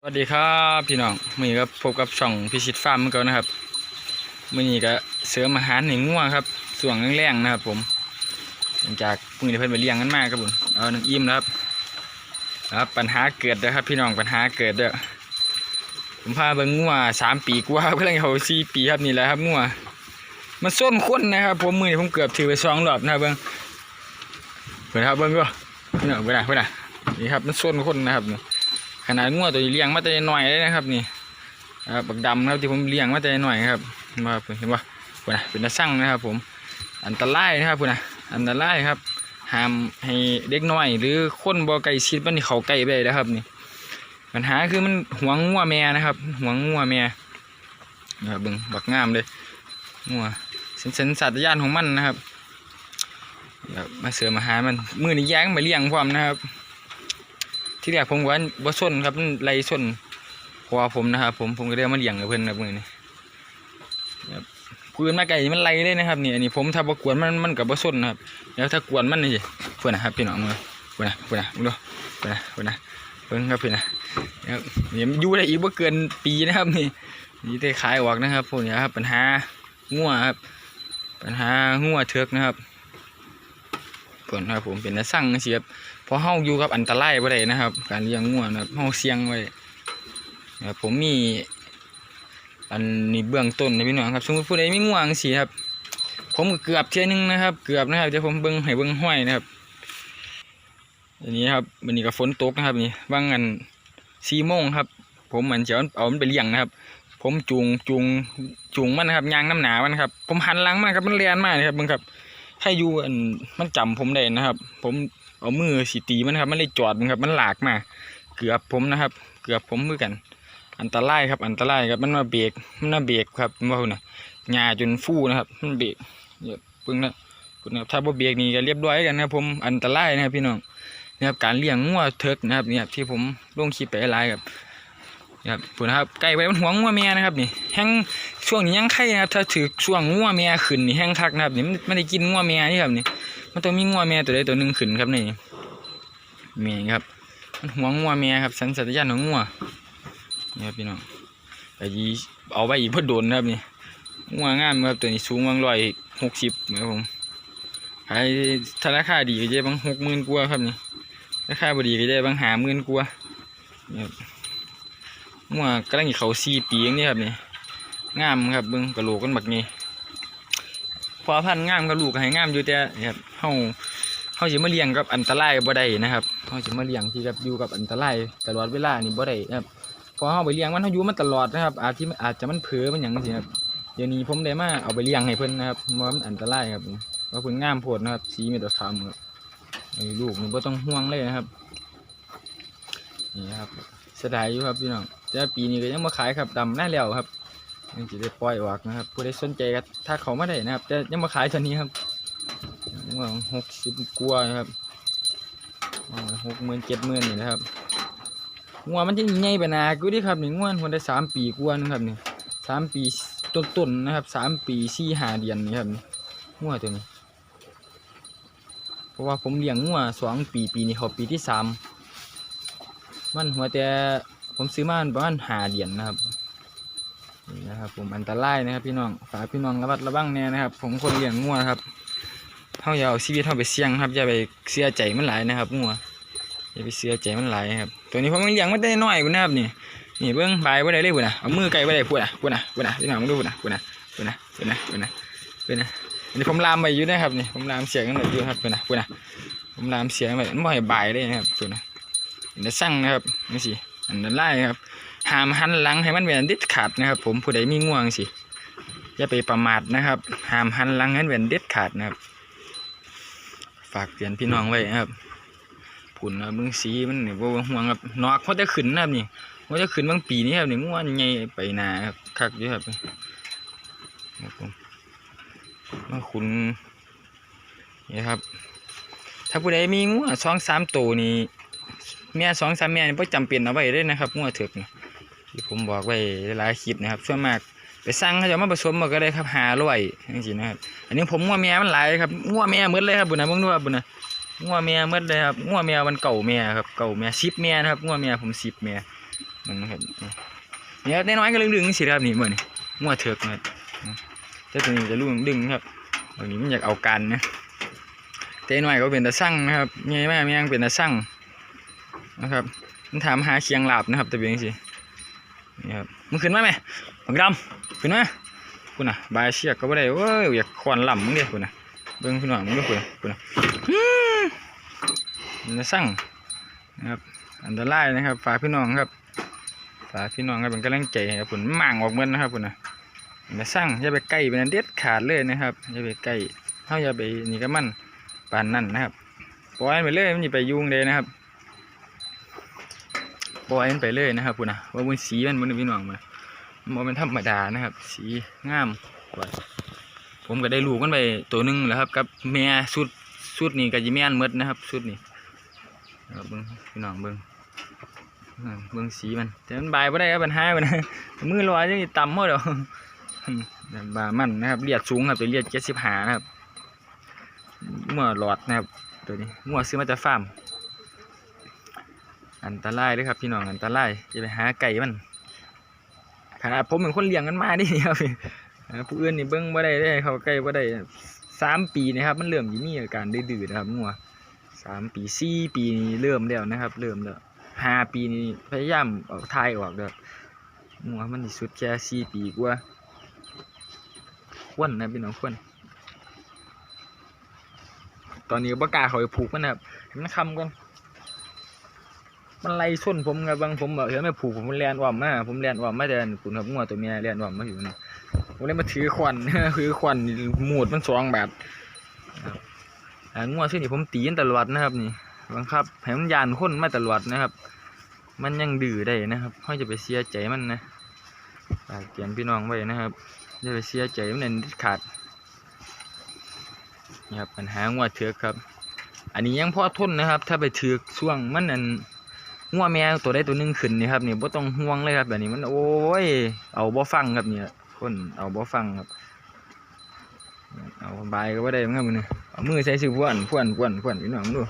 สวัสดีครับพี่น้องมือนี้ก็พบกับช่องพิชิตฟาร์มเมือกันนะครับมือนี้ก็เสริมอาหารหนึ่งง่วครับส่วงแรงๆนะครับ ผมหลังจากมือนี้เพิ่นไปเลี้ยงกันมากครับผมเอาหนึ่งอิ่มแล้วครับครับปัญหาเกิดนะครับ พี่น้องปัญหาเกิดเด้อผมพาเบิ่งงัวสามปีกว่าเพิ่งเขาสี่ปีครับนี่แหละครับงัวมันส้นคนนะครับ ผมมือนี้ผมเกือบถือไปสองรอบนะเบิ่งเพิ่นครับเบิ่งก็พี่น้องเพิ่นน่ะเพิ่นน่ะนี่ครับมันส้นคนนะครับนี่ ขนาดงัวตัวนี้เลี้ยงมาแต่หน้อยเลยนะครับนี่ครับบักดำครับที่ผมเลี้ยงมาแต่หน้อยครับมาเห็นว่าพุ่นนะเป็นตาสั่งนะครับ ผม อันตรายนะครับพุ่นนะอันตรายครับห้ามให้เด็กน้อย หรือคนบ่ไก่ชิดมันนี่เขาไก่ไปนะครับนี่ปัญหาคือมันหวงงัวแม่นะครับหวงงัวแม่นะครับบิ่งบักงามเลยงัวเส้นเส้นสัตว์ยานของมันนะครับมาเสริมาหามันมือนี้แย้งมาเลี้ยงพร้อมนะครับ ที่แรกผมว่าบ่ส้นครับมันไล่ส้นเพราะว่าผมนะครับผมผมก็ได้เอามาเลี้ยงกับเพิ่นนะครับมื้อนี้ครับปืนมาไก่มันไล่เลยนะครับนี่อันนี้ผมถ้าบ่กวนมันมันก็บ่ส้นนะครับแล้วถ้ากวนมันนี่เพิ่อนนะครับพี่น้องมือเพิ่อนนะเพิ่อนนะดูเพิ่อนนะเพิ่อนนะเพิ่อนครับพี่นะนะครับนี่มันอยู่ได้อีกบ่เกินปีนะครับนี่นี่ได้ขายออกนะครับพวกนี้ครับปัญหางัวครับปัญหางัวเถือกนะครับเพิ่นครับผมเป็นนักสั่งจังซี่ครับ เพราะเฮาอยู่กับอันตรายบ่ได้นะครับ การเลี้ยงงัวนะครับเฮาเสี่ยงไว้ผมมี อันนี้เบื้องต้นนะพี่น้องครับสมมติผู้ใดมีงัวจังซี่ครับ ผมเกือบเที่ยนึงนะครับ เกือบนะครับเดี๋ยวผมเบิ่งให้เบิ่งห้อยนะครับอันนี้ครับวันนี้ก็ฝนตกนะครับนี่บางอัน4โมงครับ ผมเหมือนจะเอามันไปเลี้ยงนะครับ ผมจูงจูงจูงมันนะครับยางน้ำหนามันครับ ผมหันหลังมันครับมันเลียนมากเลยครับเบิ่งครับให้อยู่อันมันจำผมได้นะครับ ผม เอามือสีตีมันครับมันเลยจอดมันครับ มันหลากมา เกือบผมนะครับ เกือบผมมือกัน อันตรายครับ อันตรายครับ มันมาเบรกมันมาเบรกครับว่าคุณนะหญ้าจนฟูนะครับ มันเบรกเนี่ยเพิ่งนะคุณนะถ้าบ่เบรกนี่ก็เรียบร้อยกันนะครับ ผมอันตรายนะครับพี่น้องนะครับการเลี้ยงงัวเทิกนะครับเนี่ยที่ผมลงคลิปไปหลายครับนะครับผมนะครับไก่ไว้มันห่วงงัวเมียนะครับนี่แห้งช่วงนี้ยังไข่นะครับถ้าถือช่วงงัวเมียขึ้นนี่แห้งคักนะครับนี่ไม่ได้กินงัวเมียนี่ครับนี่ มันต้องมีงัวแม่ตัวใดตัวหนึ่งขึ้นครับนี่เมีครับ มันห่วงัวแม่ครับ สันสัตยานของงัวนี่ครับพี่น้องแต่ยีเอาไว้อีกเพื่อโดนครับนี่งัวงามครับตัวนี้สูงบางร้อยหกสิบครับผมขายถ้าราคาดีก็จะบางหกหมื่นกว่าครับนี่ราคาบดีก็จะบางหาหมื่นกว่านี่ครับงัวกำลังเขาสี่ปีงนี้ครับนี่งามครับเบิ้งกระโหลกกันแบักนี้ พอพันงามกับลูกให้งามอยู่แต่เนี่ยเฮาเฮาสิมาเลี้ยงกับอันตรายบ่ได้นะครับเฮาสิมาเลี้ยงที่กับอยู่กับอันตรายตลอดเวลานี่บ่ได้นะครับพอเฮาไปเลี้ยงมันเฮาอยู่มันตลอดนะครับ อาจที่อาจจะมันเผลอมันหยังจังซี่ครับเดี๋ยวนี้ผมได้มาเอาไปเลี้ยงให้เพิ่นนะครับเพราะมันอันตรายครับว่าเพิ่นงามโพดนะครับ สีเม็ดขาวครับไอ้ลูกนี่บ่ต้องห่วงเลยนะครับนี่ครับเสียดายอยู่ครับพี่น้องแต่ปีนี้ก็ยังมาขายครับดำหน้าแล้วครับ ยังจะได้ปล่อยออกนะครับ ผู้ใดสนใจก็ถ้าเขาไมาได้นะครับแต่ยังมาขายเท่านี้ครับว่าหกสิบกว่านะครับหกหมื่นเจ็ดหมื่นนี่นะครับงัวมันจะใหญ่ไปนากูดิครับนี่งัวคนได้สามปีกว่านะครับนี่สามปีต้นๆนะครับสามปีสี่ห้าเดือนนี่ครับนี่งัวตัวนี้ เพราะว่าผมเลี้ยงงัวสองปีปีนี้เขาปีที่สามมันหัวแต่ผมซื้อมาประมาณห้าเดือนนะครับ นี่นะครับผมอันตรายนะครับพี่น้องฝากพี่น้องระมัดระวังแน่นะครับ ผมคนเลี้ยงงัวครับเท่าอย่าเอาชีวิตเท่าไปเสี่ยงครับอย่าไปเสียใจมันหลายนะครับงัวอย่าไปเสียใจมันหลายครับตัวนี้ผมมันเลี้ยงไมันได้น้อยกูนะครับนี่นี่เบิ้องใบายไ่ได้เลยพุ่นนะเอามือไก่ไ่ได้พุ่นนะพุ่นนะพุ่นนะพี่น้องมึงดูพุ่นนะพุ่นนะพุ่นนะพุ่นะพุ่นนะพุ่นะอันนี้ผมลามไปอยู่นะครับนี่ผมลามเสียงกันไปอยู่ครับพุ่นนะพุ่นนะผมลามเสียงไปมันบ่ให้บายเลยนะครับพุ่นนะเดี๋ยวสั่งนะครับนี่สิอันนั้นไล่ครับ ห้ามหันหลังให้มันเป็นอันเด็ดขาดนะครับผมผู้ใดมีง่วงสิอย่าไปประมาทนะครับห้ามหันหลังให้มันเป็นเด็ดขาดนะครับ ฝากเตือนพี่น้องไว้นะครับผุนนะมึงสีมันนี่บ่ห่วงครับนอกเขาจะขึ้นนะครับนี่เขาจะขึ้นบางปีนี้ครับนี่ง่วงใหญ่ไปหนาครับคักอยู่ครับครับผมมาขุนนี่ครับ ถ้าผู้ใดมีง่วงสองสามตัวนี่แม่สองสามแม่นี่ไ่จำเป็นเอาไว้เลยนะครับงัวเถือกนี่ ที่ผมบอกไว้หลายคลิปนะครับส่วนมากไปสั่งเขาจะมาผสมมาก็ได้ครับหาร้อยจริงๆนะครับอันนี้ผมงัวแม่มันหลายครับงัวแม่หมดเลยครับบุญนะเบิ่งดูครับบุญนะงัวแม่หมดเลยครับงัวแม่มันเก่าแม่ครับเก่าแม่สิบแม่นะครับงัวแม่ผมสิบแม่มันนะครับเนี่ครับน้อยก็ดึงๆสิครับนี่เหมือนงัวเถือกนะครับแต่ตัวนี้จะลุ่งดึงครับตัวนี้มันอยากเอากันนะแต่น้อยก็เป็นตาสั่งนะครับใหญ่มากยังเป็นตาสั่งนะครับมันถามหาเคียงหลาบนะครับแต่เป็นจังซี่ นี่ครับมึงขึ้นมาไหมบังดำขึ้นมาคุณน่ะบายเชียกก็บ่ได้เว้ยอยากควันลำมึงเด้คุณน่ะเบิ่งพี่น้องมึงด้อคุณน่ะคุณน่ะอื้อมันจะสั่งนะครับอันตรายนะครับฝากพี่น้องครับฝากพี่น้องครับเป็นกำลังใจครับคุณหมั่างออกเมือนนะครับคุณน่ะมันจะสั่งอย่าไปใกล้เป็นอันเด็ดขาดเลยนะครับอย่าไปใกล้เฮาอย่าไปนี่ก็มันปานนั่นนะครับปล่อยไปเลยมันจะไปยุ่งเลยนะครับ ปล่อยมันไปเลยนะครับคุณนะว่าบนสีมันมันพี่น้องมันมันเป็นธรรมดานะครับ สีงามกว่าผมก็ได้ลูกมันไปตัวหนึงแล้วครับกับแม่สุดสุดนี่ก็จะแม่นมดนะครับสุดนี่นะครับเบิ้งพี่น้องเบิ้งเบิ้งสีมันแต่มันบายไ่ได้ครับมันหายไปนะมือลอยจะต่ำหมดเดี๋ยวบามันนะครับเลียดสูงครับเป็นเลียดเจ็ดสิบหานะครับมั่วหลอดนะครับตัวนี้มั่วซื้อมาจากฟาร์ม อันตรายเลยครับพี่น้องอันตรายจะไปหาไก่มันขนาดผมเป็นคนเลี้ยงกันมาดิครับผู้อื่นนี่เบิ้งบ่ได้ได้เขาใกล้บ่ได้สามปีนะครับ มันเริ่มสิมีอาการดื้อนะครับงัวสามปีสี่ปีนี่เริ่มแล้วนะครับ เริ่มแล้วห้าปีนี่พยายามเอาทายออกเด้องัวมันสุดแค่สี่ปีกว่าควรนะพี่น้องควรตอนนี้บ่กล้าเขาไปผูกมันนะครับมันคำก่อน มันไล่ส้นผมครับางผมบอเฮ้ยไม่ผูกผมเลียนอ่อมมาผมเลียนอ่อมมาแต่ปุ่นครับงัวตัวเมียเลียนอ่อมมาอยู่นี่ผมเลยมาถือควันถือควันนี่หมูดมันสองแบบงัวชื่อนี่ผมตีนตลอดนะครับนี่บังคับให้มันยานคนมาตลอดนะครับ มันยังดื้อได้นะครับเขาจะไปเสียใจมันนะฝากเตือนพี่น้องไว้นะครับอย่าไปเสียใจมันเด็ดขาดนี่ครับปัญหางัวเถือกครับ อันนี้ยังพอทนนะครับ ถ้าไปเถือกช่วงมันอัน งัวแม่ตัวใดตัวหนึงขึ้นนี่ครับนี่บ่ต้องห่วงเลยครับแบบนี้มันโอ้ยเอาบ่ฟังครับเนี่ยคนเอาบ่ฟังครับเอาบายก็บ่ได้เหมือนกันมื้อนี้เอามือใส่ซื้อพวนพวนพวนพวนพี่น้องดู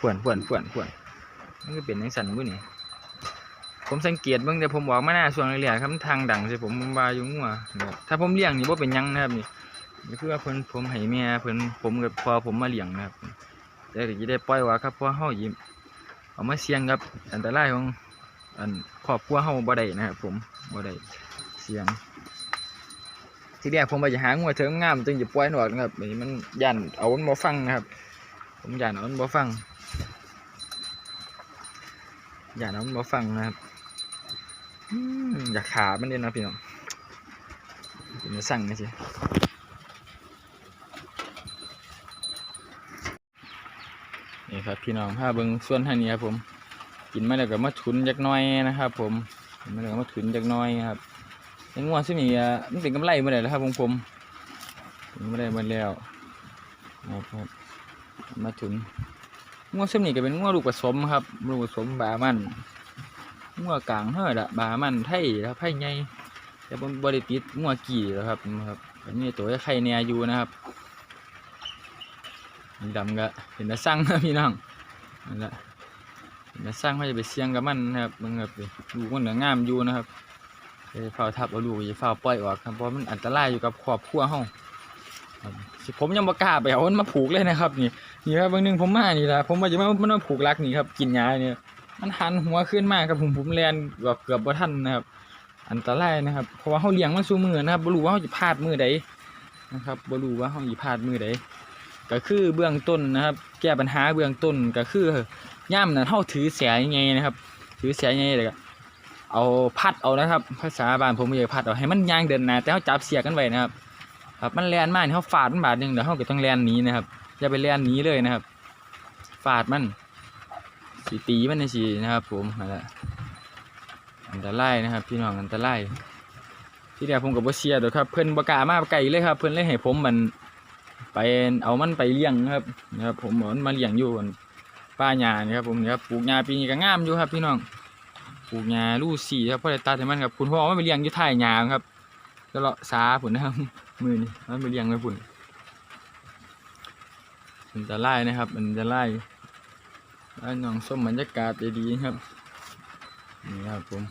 พวนพวนพวนพวนมันก็เป็นจังซั่นมื้อนี้ผมสังเกตเบิ่งแต่ผมบอกมาหน้าช่วงแรกๆครับทางดังใส่ผมผมาอยู่งัวถ้าผมเลี้ยงนี่บ่เป็นยังนะครับนี่นี่คือว่าเพิ่นผมให้แม่เพิ่นผมกับพอผมมาเลี้ยงนะครับแต่ก็สิได้ปล่อยว่าครับเพราะเฮายิ เอามาเสี่ยงกับ อันตรายของอันครอบครัวเฮาบ่ได้นะครับผมบ่ได้เสี่ยง ทีแรกผมว่าจะหางัวเถิงงามจึงจะปล่อยมันออกนะครับนนี้มันย่านเอามันบ่ฟังนะครับ ผมย่านเอามันบ่ฟังย่านเอามันบ่ฟังนะครับอยากขามันเด่นนะพี่น้องมจะสั่งนะสิ นี่ครับพี่น้องถ้าเบิงส่วนท่านี้ครับผม กินมาแล้วก็มาถุนจักน้อยนะครับ ผมกินมาแล้วก็มาถุนจักน้อยครับในงัวซึ่งนี่อะมันเป็นกำไรมาได้แล้วครับผมผมมาได้มาแล้วนะครับมาถุนงัวซึ่งนี่ก็เป็นงัวลูกผสมครับลูกผสมบามันงัวกลางเฮ้อละบามันไทยแล้วไผ่ใหญ่แต่ผมบริติดงัวกี่แล้วครับครับอันนี้ตัวไข่เนียอยู่นะครับ ดำก็เป็นตาสั่งนะพี่น้องนั่นแหละจะสร้างเขาจะไปเสี่ยงกับมันนะครับมันแบบลูมันเหนืองามอยู่นะครับไปเฝ้าทับเอาลูกอย่าเฝ้าปล่อยออกครับเพราะมันอันตรายอยู่กับครอบครัวเฮาครับสิผมยังบ่กล้าไปเอามันมาผูกเลยนะครับ นี่นี่ครับบางนึงผมมานี่ละผมว่าจะไมามันมาผูกรักนี่ครับกินยาเนี่ยมันหันหัวขึ้นมากครับผมผมแลนแบบเกือบบ่ทันนะครับ อันตรายนะครับเพราะว่าเฮาเลี้ยงมันสู้มือนะครับบ่รู้ว่าเฮาจะพลาดมือใดนะครับบ่รู้ว่าเฮาสิพลาดมือใด ก็คือเบื้องต้นนะครับ แก้ปัญหาเบื้องต้นก็คือย่ามนั้นเท่าถือเสียยังไงนะครับ ถือเสียยังไงเลยก็เอาพัดเอานะครับ ภาษาบ้านผมเรียกพัดเอาให้มันย่างเดินหนาแต่เขาจับเสียกันไว้นะครับครับมันแลนมากเขาฟาดมันบาดหนึ่งเดี๋ยวเขาก็ต้องแลนหนีนะครับอย่าไปแลนหนีเลยนะครับฟาดมันสีตีมันในสีนะครับ ผมนั่นแหละอันตรายนะครับ พี่น้องอันตรายที่เดียวผมกับเชียร์ดอกครับเพิ่อนบกามาไกลเลยครับ เพิ่อนเลยให้ผมมัน ไปเอามันไปเลี้ยงครับนะครับผมเอามันมาเลี้ยงอยู่บนป้าหญ้านี่ครับผมนี่ครับปลูกหญ้าปีนี้ก็งามอยู่ครับ พี่น้องปลูกหญ้าลูซี่ครับพ่อได้ตัดให้มันครับคุณพ่อเอามันไปเลี้ยงอยู่ท้ายหญ้าครับแล้วเลาะสาผุนนะครับมือนี่มันไปเลี้ยงไว้ผุนมันจะไล่นะครับ มันจะไล่แล้น้องส้มบรรยากาศดีๆครับนี่ครับผม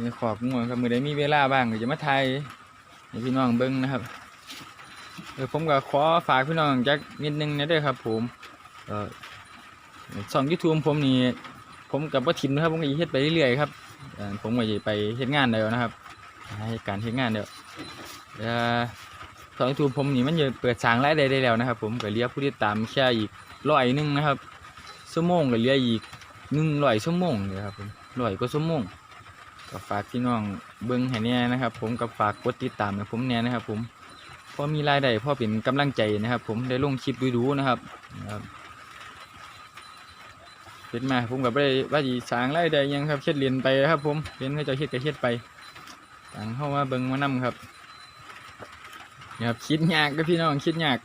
มีขอบงัวครับมือใดมีเวลาบ้างก็จะมาถ่ายให้พี่น้องเบิ้งนะครับ เดี๋ยวผมก็ขอฝากพี่น้องจักนิดนึงนะเด้อครับผมเอ่อช่องยูทูบผมนี่ผมกับว่าทิมนะครับผมก็สิเฮ็ดไปเรื่อยๆครับผมก็จะไปเฮ็ดงานเดียวนะครับให้การเฮ็ดงานเดียวเอ่องยูทูบผมนี่มันจะเปิดสร้างรายได้ได้แล้วนะครับ ผมก็เลียผู้ติดตามแค่อีกร้อยหนึงนะครับชั่วโมงก็เหลืออีกหนึ่งร้อยชั่วโมงเลยครับผมร้อยกว่าชั่วโมงก็ฝากพี่น้องเบิ้งให้แน่นะครับ ผมกับฝากกดติดตามให้ผมแน่นะครับ ผม พอมีรายได้พอเป็นกำลังใจนะครับ ผมได้ลงคลิปดูๆนะครับนะครับเฮ็ดมาผมกับได้ว่าสิสร้างรายได้ยังครับเฮ็ดเรียนไปครับ ผมเรียนเขาเจะเฮ็ดก็เฮ็ดไปต่างเข้ามาเบิ้งมานํครับนะครับคิดยากก็พี่น้องคิดยาก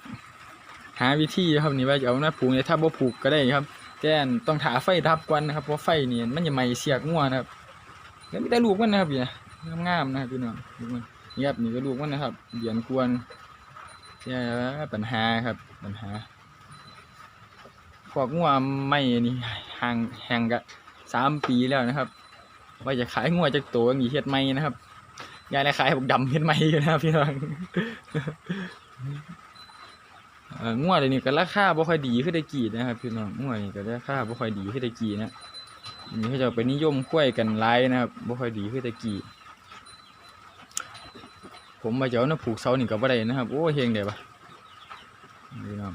หาวิธีครับนี่ว่าจะเอาหน้าผูกเนี่ยถ้าบ่ผูกก็ได้ครับแต่อันต้องถาไฟดับก่อนนะครับเพราะไฟเนี่ยมันจะไหม้เสียกงัวนะครับแล้วไม่ได้ลูกมันนะครับเนี่ยงามๆนะครับพี่น้องลูมันนี่ครับนี่ก็ลูกมันนะครับเหรียญควร เนี่ยปัญหาครับปัญหาพวกงัวไม่นี่ห่างแห่งกะสามปีแล้วนะครับ ว่าจะขายงัวจากตัวอย่างนี้เฮ็ดไม่นะครับยายเลยขายบอกดำเฮ็ดไม่อยู่นะพี่น้องเอองัวเดี๋ยวนี้ก็ราคาบ่ค่อยดีขึ้นได้กี่นะครับพี่น้องงัวนี่ก็ราคาบ่ค่อยดีขึ้นได้กี่นะอันนี้เขาจะไปนิยมกล้วยกันไล่นะครับบ่ค่อยดีคือแตะกี้ ผมมาเจ้านะผูกเสานี่ก็บ่ได้นะครับ โอ้เฮงเด้ปะนี่น้อง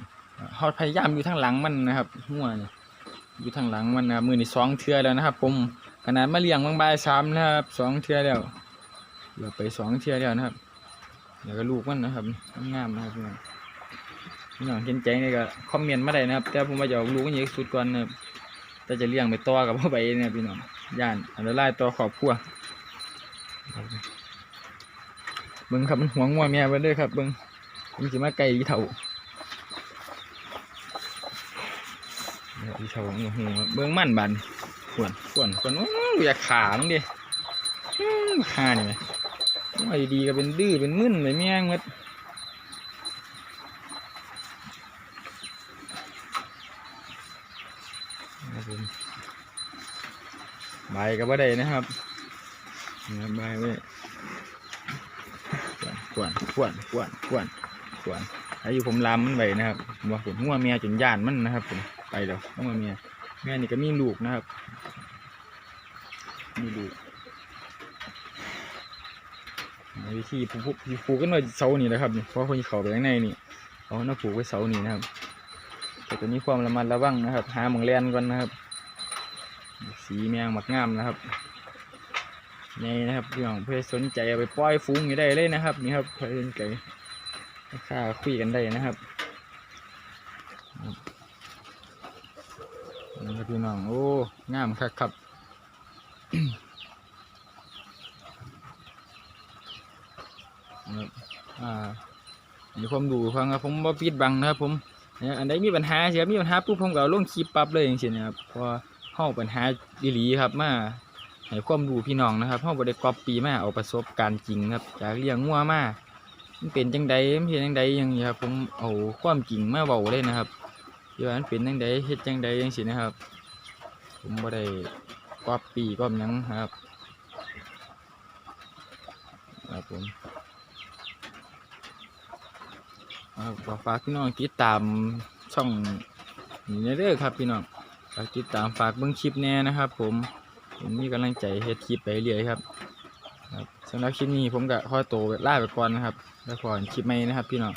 เฮาพยายามอยู่ทางหลังมันนะครับหัวนี่อยู่ทางหลังมันนะมือนี่สองเทือแล้วนะครับ ผมขนาดมาเลี้ยงบางใบายสามนะครับสองเทือแล้วเราไปสองเทือแล้วนะครับแล้วก็ลูกมันนะครับงามนะครับพี่น้องพี่น้องเห็นใจนี่ก็คอมเมนต์มาได้นะครับ แต่ผมมาจะเอลูกนอีกสุดก่อนนะครับแต่จะเลี้ยงไปต่อกับพ่อไปเนี่ยพี่น้องย่านอันตรายต่อครอบครัว เบิ่งครับมันหวงงัวแม่ไปเลยครับเบิ่งมันสิมาไก่อีเถ่าเนี่ยอีเถ่าหัวหัวเบิ่งมั่นบันขวนขวนขวนโอ้ยอยากขามดิอื้อขานี่ไหมว่าดีๆก็เป็นดื้อเป็นมึนไปแม่งหมดครับผมใบก็บ่ได้นะครับใบไว้ กวนกวนกวนกวนกวนอายุผมลามมันไว้นะครับว่าผมหัวเมียจนย่านมันนะครับ ผมไปแล้วหัวเมียแม่นี่ก็มีลูกนะครับ มีลูกวิธีผูกผูกผูกกันไว้เสานี่นะครับเพราะคนเขาไปข้างในนี่เอาหน้าผูกไว้เสานี่นะครับแต่ตัวนี้ความระมัดระวังนะครับ หาหมองแลนก่อนนะครับ สีแมงหมักงามนะครับ นี่นะครับพี่น้องเพื่อสนใจเอาไปปล่อยฟูงอยู่ได้เลยนะครับ นี่ครับเพื่อสนใจราคาคุยกันได้นะครับนี่ครับพี่น้องโอ้งามครับครับอ่ามีความดูฟังครับผมบ่ปิดบังนะครับ ผมเนี่ยอันใดมีปัญหาเสียมีปัญหาปุ๊บผมก็ลงคลิปปั๊บเลยอย่างเช่นนะครับพอเฮาปัญหาดีหลีครับมา ให้ความรู้พี่น้องนะครับเฮาบ่ได้ก๊อปปี้มาเอาประสบการณ์จริงครับจากเลี้ยงงัวมามันเป็นจังใดมันเป็นจังใดย่างนะครับผมเอาความจริงมาเว้าเลยนะครับว่ามันเป็นจังใดเฮ็ดจังใดจังซี่นะครับ ผมบ่ได้ก๊อปปี้ก๊อปหยังครับครับผมครับก็ฝากพี่น้องติดตามช่องนี้เด้อครับพี่น้องฝากติดตามฝากเบิ่งคลิปแน่นะครับ ผม ผมมีกำลังใจเฮ็ดคลิปไปเรื่อยครับครับสำหรับคลิปนี้ผมก็ขอตัวลาไปก่อนนะครับ แล้วพอนคลิปใหม่นะครับ พี่น้อง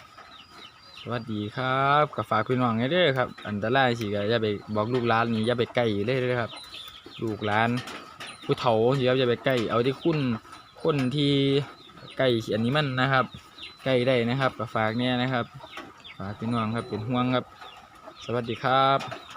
สวัสดีครับก็ฝากพี่น้องเด้อครับ อันตรายสิก็อย่าไปบอกลูกหลานนี่อย่าไปใกล้เลยเด้อครับ ลูกหลาน ผู้เฒ่าสิครับอย่าไปใกล้เอาที่คุณคนที่ใกล้อันนี้มันนะครับใกล้ได้นะครับก็ฝากเนี่ยนะครับฝากพี่น้องครับเป็นห่วงครับ สวัสดีครับ